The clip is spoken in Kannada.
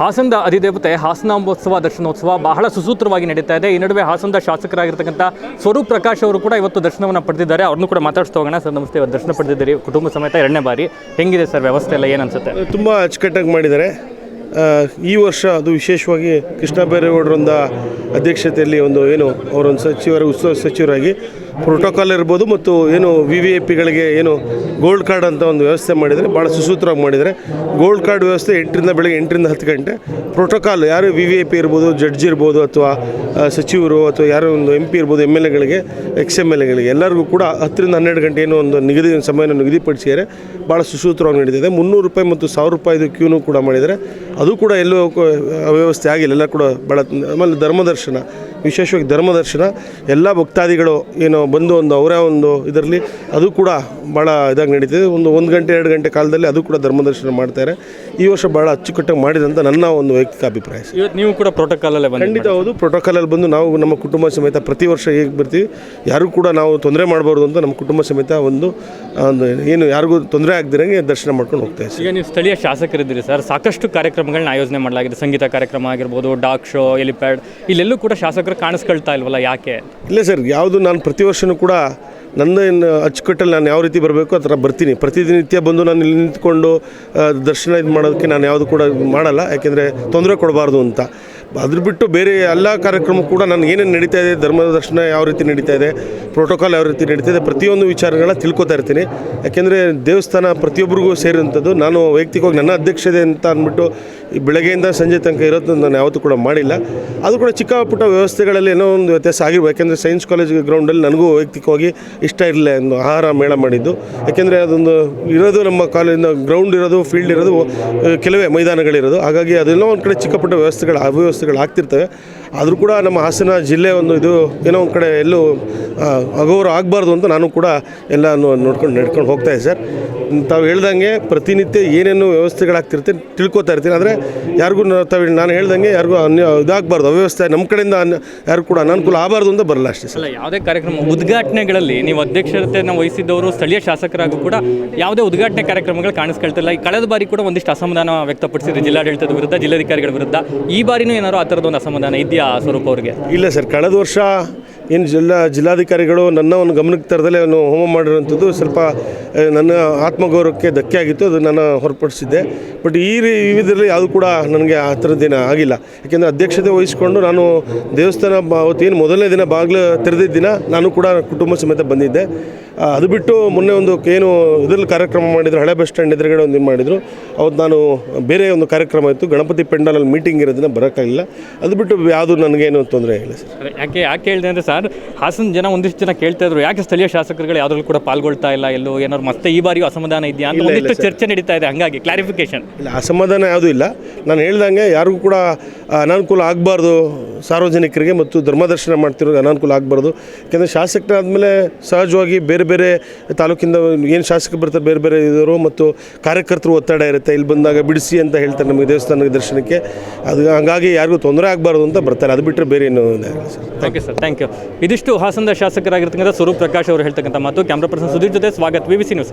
ಹಾಸನದ ಅಧಿದೇವತೆ ಹಾಸನಾಂಬೋತ್ಸವ ದರ್ಶನೋತ್ಸವ ಬಹಳ ಸುಸೂತ್ರವಾಗಿ ನಡೀತಾ ಇದೆ. ಈ ನಡುವೆ ಹಾಸನದ ಶಾಸಕರಾಗಿರ್ತಕ್ಕಂಥ ಸ್ವರೂಪ್ ಪ್ರಕಾಶ್ ಅವರು ಕೂಡ ಇವತ್ತು ದರ್ಶನವನ್ನು ಪಡೆದಿದ್ದಾರೆ. ಅವ್ರನ್ನೂ ಕೂಡ ಮಾತಾಡ್ಸ್ತಾ ಹೋಗೋಣ. ಸರ್, ನಮಸ್ತೆ. ಇವತ್ತು ದರ್ಶನ ಪಡೆದಿದ್ದೀರಿ. ಕುಟುಂಬ ಸಮೇತ ಎರಡನೇ ಬಾರಿ. ಹೆಂಗಿದೆ ಸರ್, ವ್ಯವಸ್ಥೆ ಎಲ್ಲ ಏನು ಅನ್ಸುತ್ತೆ? ತುಂಬ ಅಚ್ಚುಕಟ್ಟಾಗಿ ಮಾಡಿದ್ದಾರೆ. ಈ ವರ್ಷ ಅದು ವಿಶೇಷವಾಗಿ ಕೃಷ್ಣ ಅಧ್ಯಕ್ಷತೆಯಲ್ಲಿ ಒಂದು ಏನು, ಅವರೊಂದು ಸಚಿವರ ಉತ್ಸವ ಸಚಿವರಾಗಿ ಪ್ರೋಟೋಕಾಲ್ ಇರ್ಬೋದು ಮತ್ತು ಏನು ವಿ ವಿ ಐ ಪಿಗಳಿಗೆ ಏನು ಗೋಲ್ಡ್ ಕಾರ್ಡ್ ಅಂತ ಒಂದು ವ್ಯವಸ್ಥೆ ಮಾಡಿದರೆ ಭಾಳ ಸುಸೂತ್ರವಾಗಿ ಮಾಡಿದರೆ ಗೋಲ್ಡ್ ಕಾರ್ಡ್ ವ್ಯವಸ್ಥೆ ಎಂಟರಿಂದ ಬೆಳಗ್ಗೆ ಎಂಟರಿಂದ ಹತ್ತು ಗಂಟೆ. ಪ್ರೋಟೋಕಾಲ್ ಯಾರು ವಿ ವಿ ಐ ಪಿ ಇರ್ಬೋದು ಜಡ್ಜ್ ಇರ್ಬೋದು ಅಥವಾ ಸಚಿವರು ಅಥವಾ ಯಾರೋ ಒಂದು ಎಂ ಪಿ ಇರ್ಬೋದು ಎಂ ಎಲ್ ಎಗಳಿಗೆ ಎಕ್ಸ್ ಎಂ ಎಲ್ ಎಗಳಿಗೆ ಎಲ್ಲರಿಗೂ ಕೂಡ ಹತ್ತರಿಂದ ಹನ್ನೆರಡು ಗಂಟೆ ಏನೋ ಒಂದು ನಿಗದಿ ಸಮಯನ ನಿಗದಿಪಡಿಸಿದರೆ ಭಾಳ ಸುಸೂತ್ರವಾಗಿ ನಡೆದಿದೆ ಮುನ್ನೂರು ರೂಪಾಯಿ ಮತ್ತು ಸಾವಿರ ರೂಪಾಯಿದು ಕ್ಯೂನು ಕೂಡ ಮಾಡಿದರೆ ಅದು ಕೂಡ ಎಲ್ಲೂ ಅವ್ಯವಸ್ಥೆ ಆಗಿಲ್ಲ. ಎಲ್ಲ ಕೂಡ ಭಾಳ ಆಮೇಲೆ ಧರ್ಮದರ್ಶನ, ವಿಶೇಷವಾಗಿ ಧರ್ಮದರ್ಶನ, ಎಲ್ಲ ಭಕ್ತಾದಿಗಳು ಏನು ಬಂದು ಒಂದು ಅವರ ಒಂದು ಇದರಲ್ಲಿ ಅದು ಕೂಡ ಭಾಳ ಇದಾಗಿ ನಡೀತಿದೆ. ಒಂದು ಒಂದು ಗಂಟೆ ಎರಡು ಗಂಟೆ ಕಾಲದಲ್ಲಿ ಅದು ಕೂಡ ಧರ್ಮದರ್ಶನ ಮಾಡ್ತಾರೆ. ಈ ವರ್ಷ ಭಾಳ ಅಚ್ಚುಕಟ್ಟಾಗಿ ಮಾಡಿದಂತ ನನ್ನ ಒಂದು ವೈಯಕ್ತಿಕ ಅಭಿಪ್ರಾಯ. ಇವತ್ತು ನೀವು ಕೂಡ ಪ್ರೋಟೋಕಾಲಲ್ಲೇ ಬಂದು ಖಂಡಿತ ಹೌದು. ಪ್ರೋಟೋಕಾಲಲ್ಲಿ ಬಂದು ನಾವು ನಮ್ಮ ಕುಟುಂಬ ಸಮೇತ ಪ್ರತಿ ವರ್ಷ ಹೇಗೆ ಬರ್ತೀವಿ ಯಾರಿಗೂ ಕೂಡ ನಾವು ತೊಂದರೆ ಮಾಡಬಾರ್ದು ಅಂತ ನಮ್ಮ ಕುಟುಂಬ ಸಮೇತ ಒಂದು ಒಂದು ಏನು ಯಾರಿಗೂ ತೊಂದರೆ ಆಗದಿರಂಗೆ ದರ್ಶನ ಮಾಡ್ಕೊಂಡು ಹೋಗ್ತಾ ಇದ್ದೀವಿ. ಈಗ ನೀವು ಸ್ಥಳೀಯ ಶಾಸಕರಿದ್ದೀರಿ ಸರ್. ಸಾಕಷ್ಟು ಕಾರ್ಯಕ್ರಮಗಳನ್ನ ಆಯೋಜನೆ ಮಾಡಲಾಗಿದೆ. ಸಂಗೀತ ಕಾರ್ಯಕ್ರಮ ಆಗಿರ್ಬೋದು ಡಾಕ್ ಶೋ ಎಲಿಪ್ಯಾಡ್ ಇಲ್ಲೆಲ್ಲೂ ಕೂಡ ಶಾಸಕರು ಕಾಣಿಸ್ಕೊಳ್ತಾ ಇಲ್ವಲ್ಲ ಯಾಕೆ? ಇಲ್ಲ ಸರ್ ಯಾವುದು ನಾನು ಪ್ರತಿ ವರ್ಷವೂ ಕೂಡ ನನ್ನ ಏನು ಅಚ್ಚುಕಟ್ಟಲ್ಲಿ ನಾನು ಯಾವ ರೀತಿ ಬರಬೇಕು ಆ ಥರ ಬರ್ತೀನಿ. ಪ್ರತಿನಿತ್ಯ ಬಂದು ನಾನು ಇಲ್ಲಿ ನಿಂತ್ಕೊಂಡು ದರ್ಶನ ಇದು ಮಾಡೋದಕ್ಕೆ ನಾನು ಯಾವುದು ಕೂಡ ಮಾಡಲ್ಲ. ಯಾಕೆಂದರೆ ತೊಂದರೆ ಕೊಡಬಾರ್ದು ಅಂತ. ಅದ್ರ ಬಿಟ್ಟು ಬೇರೆ ಎಲ್ಲ ಕಾರ್ಯಕ್ರಮ ಕೂಡ ನಾನು ಏನೇನು ನಡೀತಾ ಇದೆ, ಧರ್ಮದ ದರ್ಶನ ಯಾವ ರೀತಿ ನಡೀತಾ ಇದೆ ಪ್ರೋಟೋಕಾಲ್ ಯಾವ ರೀತಿ ನಡೀತಾ ಇದೆ, ಪ್ರತಿಯೊಂದು ವಿಚಾರಗಳನ್ನ ತಿಳ್ಕೊತಾ ಇರ್ತೀನಿ. ಯಾಕೆಂದರೆ ದೇವಸ್ಥಾನ ಪ್ರತಿಯೊಬ್ಬರಿಗೂ ಸೇರಿದಂಥದ್ದು, ನಾನು ವೈಯಕ್ತಿಕವಾಗಿ ನನ್ನ ಅಧ್ಯಕ್ಷತೆ ಅಂತ ಅಂದ್ಬಿಟ್ಟು ಈ ಬೆಳಗ್ಗೆಯಿಂದ ಸಂಜೆ ತನಕ ಇರೋದು ನಾನು ಯಾವತ್ತೂ ಕೂಡ ಮಾಡಿಲ್ಲ. ಅದು ಕೂಡ ಚಿಕ್ಕ ಪುಟ್ಟ ವ್ಯವಸ್ಥೆಗಳಲ್ಲಿ ಏನೋ ಒಂದು ವ್ಯತ್ಯಾಸ ಆಗಿರ್ಬೋದು ಯಾಕೆಂದರೆ ಸೈನ್ಸ್ ಕಾಲೇಜ್ ಗ್ರೌಂಡಲ್ಲಿ ನನಗೂ ವೈಯಕ್ತಿಕವಾಗಿ ಇಷ್ಟ ಇರಲಿಲ್ಲ ಒಂದು ಆಹಾರ ಮೇಳ ಮಾಡಿದ್ದು. ಯಾಕೆಂದರೆ ಅದೊಂದು ಇರೋದು ನಮ್ಮ ಕಾಲೇಜಿನ ಗ್ರೌಂಡ್ ಇರೋದು ಫೀಲ್ಡ್ ಇರೋದು, ಕೆಲವೇ ಮೈದಾನಗಳಿರೋದು. ಹಾಗಾಗಿ ಅದೆಲ್ಲ ಒಂದು ಕಡೆ ಚಿಕ್ಕ ಪುಟ್ಟ ವ್ಯವಸ್ಥೆಗಳು ಅವ್ಯವಸ್ಥೆಗಳು ಆಗ್ತಿರ್ತವೆ. ಆದರೂ ಕೂಡ ನಮ್ಮ ಹಾಸನ ಜಿಲ್ಲೆ ಒಂದು ಇದು ಏನೋ ಒಂದು ಕಡೆ ಎಲ್ಲೂ ಅಗೌರ ಅಗೌರವ ಆಗಬಾರ್ದು ಅಂತ ನಾನು ಕೂಡ ಎಲ್ಲ ನೋಡ್ಕೊಂಡು ನಡ್ಕೊಂಡು ಹೋಗ್ತಾ ಇದೆ ಸರ್. ತಾವು ಹೇಳ್ದಂಗೆ ಪ್ರತಿನಿತ್ಯ ಏನೇನು ವ್ಯವಸ್ಥೆಗಳಾಗ್ತಿರುತ್ತೆ ತಿಳ್ಕೊತಾ ಇರ್ತೀನಿ. ಆದರೆ ಯಾರಿಗೂ ತಾವು ನಾನು ಹೇಳ್ದಂಗೆ ಯಾರಿಗೂ ಅನ್ಯ, ಇದಾಗಬಾರ್ದು, ಅವ್ಯವಸ್ಥೆ ನಮ್ಮ ಕಡೆಯಿಂದ ಯಾರು ಕೂಡ ಅನಾನುಕೂಲ ಆಗಬಾರ್ದು ಅಂತ ಬರಲ್ಲ ಅಷ್ಟೇ ಸರ್. ಯಾವುದೇ ಕಾರ್ಯಕ್ರಮ, ಉದ್ಘಾಟನೆಗಳಲ್ಲಿ ನೀವು ಅಧ್ಯಕ್ಷತೆಯನ್ನು ವಹಿಸಿದ್ದವರು, ಸ್ಥಳೀಯ ಶಾಸಕರಾಗೂ ಕೂಡ ಯಾವುದೇ ಉದ್ಘಾಟನೆ ಕಾರ್ಯಕ್ರಮಗಳು ಕಾಣಿಸ್ಕೊಳ್ತಿಲ್ಲ. ಈ ಕಳೆದ ಬಾರಿ ಕೂಡ ಒಂದಿಷ್ಟು ಅಸಮಾಧಾನ ವ್ಯಕ್ತಪಡಿಸಿದ್ರು ಜಿಲ್ಲಾಡಳಿತದ ವಿರುದ್ಧ, ಜಿಲ್ಲಾಧಿಕಾರಿಗಳ ವಿರುದ್ಧ. ಈ ಬಾರಿನೂ ಏನಾದ್ರು ಆ ಥರದ್ದು ಅಸಮಾಧಾನ ಇದೆಯಾ? ಸ್ವರೂಪ್ ಅವರಿಗೆ. ಇಲ್ಲ ಸರ್ ಕಳೆದ ವರ್ಷ ಏನು ಜಿಲ್ಲಾ ಜಿಲ್ಲಾಧಿಕಾರಿಗಳು ನನ್ನ ಒಂದು ಗಮನಕ್ಕೆ ತರದಲ್ಲೇ ಅವನು ಹೋಮ ಮಾಡಿರೋಂಥದ್ದು ಸ್ವಲ್ಪ ನನ್ನ ಆತ್ಮಗೌರವಕ್ಕೆ ಧಕ್ಕೆ ಆಗಿತ್ತು, ಅದು ನಾನು ಹೊರಪಡಿಸಿದ್ದೆ. ಬಟ್ ಈ ರೀ ಇದರಲ್ಲಿ ಯಾವುದು ಕೂಡ ನನಗೆ ಆ ದಿನ ಆಗಿಲ್ಲ. ಯಾಕೆಂದರೆ ಅಧ್ಯಕ್ಷತೆ ವಹಿಸಿಕೊಂಡು ನಾನು ದೇವಸ್ಥಾನ ಅವತ್ತೇನು ಮೊದಲನೇ ದಿನ ಬಾಗಿಲು ತೆರೆದಿದ್ದ ದಿನ ನಾನು ಕೂಡ ಕುಟುಂಬ ಸಮೇತ ಬಂದಿದ್ದೆ. ಅದು ಬಿಟ್ಟು ಮೊನ್ನೆ ಒಂದು ಏನು ಇದರಲ್ಲಿ ಕಾರ್ಯಕ್ರಮ ಮಾಡಿದ್ರು, ಹಳೆ ಬಸ್ ಸ್ಟ್ಯಾಂಡ್ ಎದುರುಗಡೆ ಒಂದು ಮಾಡಿದರು. ಅವತ್ತು ನಾನು ಬೇರೆ ಒಂದು ಕಾರ್ಯಕ್ರಮ ಇತ್ತು, ಗಣಪತಿ ಪೆಂಡಾಲಲ್ಲಿ ಮೀಟಿಂಗ್ ಇರೋದನ್ನ ಬರೋಕ್ಕಾಗಿಲ್ಲ. ಅದು ಬಿಟ್ಟು ಯಾವುದು ನನಗೇನು ತೊಂದರೆ ಆಗಿಲ್ಲ ಸರ್. ಯಾಕೆ ಯಾಕೆ ಹೇಳಿದೆ ಅಂದರೆ ಸರ್ ಹಾಸನ ಜನ ಒಂದಿಷ್ಟು ಜನ ಕೇಳ್ತಾ ಇದ್ರು ಯಾಕೆ ಸ್ಥಳೀಯ ಶಾಸಕರುಗಳು ಯಾವ್ದ್ರಲ್ಲಿ ಕೂಡ ಪಾಲ್ಗೊಳ್ತಾ ಇಲ್ಲ ಎಲ್ಲೋ ಏನಾದ್ರು ಮತ್ತೆ ಈ ಬಾರಿಯೂ ಅಸಮಾಧಾನ ಇದೆಯಾ ಅಂತ ಒಂದಿಷ್ಟು ಚರ್ಚೆ ನಡೀತಾ ಇದೆ ಹಂಗಾಗಿ ಕ್ಲಾರಿಫಿಕೇಶನ್ ಇಲ್ಲ ಅಸಮಾಧಾನ ಯಾವುದೂ ಇಲ್ಲ. ನಾನು ಹೇಳ್ದಂಗೆ ಯಾರಿಗೂ ಕೂಡ ಅನಾನುಕೂಲ ಆಗಬಾರ್ದು ಸಾರ್ವಜನಿಕರಿಗೆ ಮತ್ತು ಧರ್ಮದರ್ಶನ ಮಾಡ್ತಿರೋದು ಅನಾನುಕೂಲ ಆಗಬಾರ್ದು. ಯಾಕೆಂದರೆ ಶಾಸಕರಾದಮೇಲೆ ಸಹಜವಾಗಿ ಬೇರೆ ಬೇರೆ ತಾಲೂಕಿಂದ ಏನು ಶಾಸಕರು ಬರ್ತಾರೆ ಬೇರೆ ಬೇರೆ ಇದ್ದರು ಮತ್ತು ಕಾರ್ಯಕರ್ತರು ಒತ್ತಡ ಇರುತ್ತೆ. ಇಲ್ಲಿ ಬಂದಾಗ ಬಿಡಿಸಿ ಅಂತ ಹೇಳ್ತಾರೆ ನಮಗೆ ದೇವಸ್ಥಾನದ ದರ್ಶನಕ್ಕೆ. ಅದು ಹಂಗಾಗಿ ಯಾರಿಗೂ ತೊಂದರೆ ಆಗಬಾರ್ದು ಅಂತ ಬರ್ತಾರೆ. ಅದು ಬಿಟ್ಟರೆ ಬೇರೆ ಏನೂ ಇಲ್ಲ. Sir you sir thank you ಇದಿಷ್ಟು ಹಾಸನದ ಶಾಸಕರಾಗಿರ್ತಕ್ಕಂಥ ಸ್ವರೂಪ್ ಪ್ರಕಾಶ್ ಅವರು ಹೇಳ್ತಕ್ಕಂಥ ಮಾತು. ಕ್ಯಾಮ್ರಾ ಪರ್ಸನ್ ಸುಧೀರ್ ಜೊತೆ ಸ್ವಾಗತ. V C news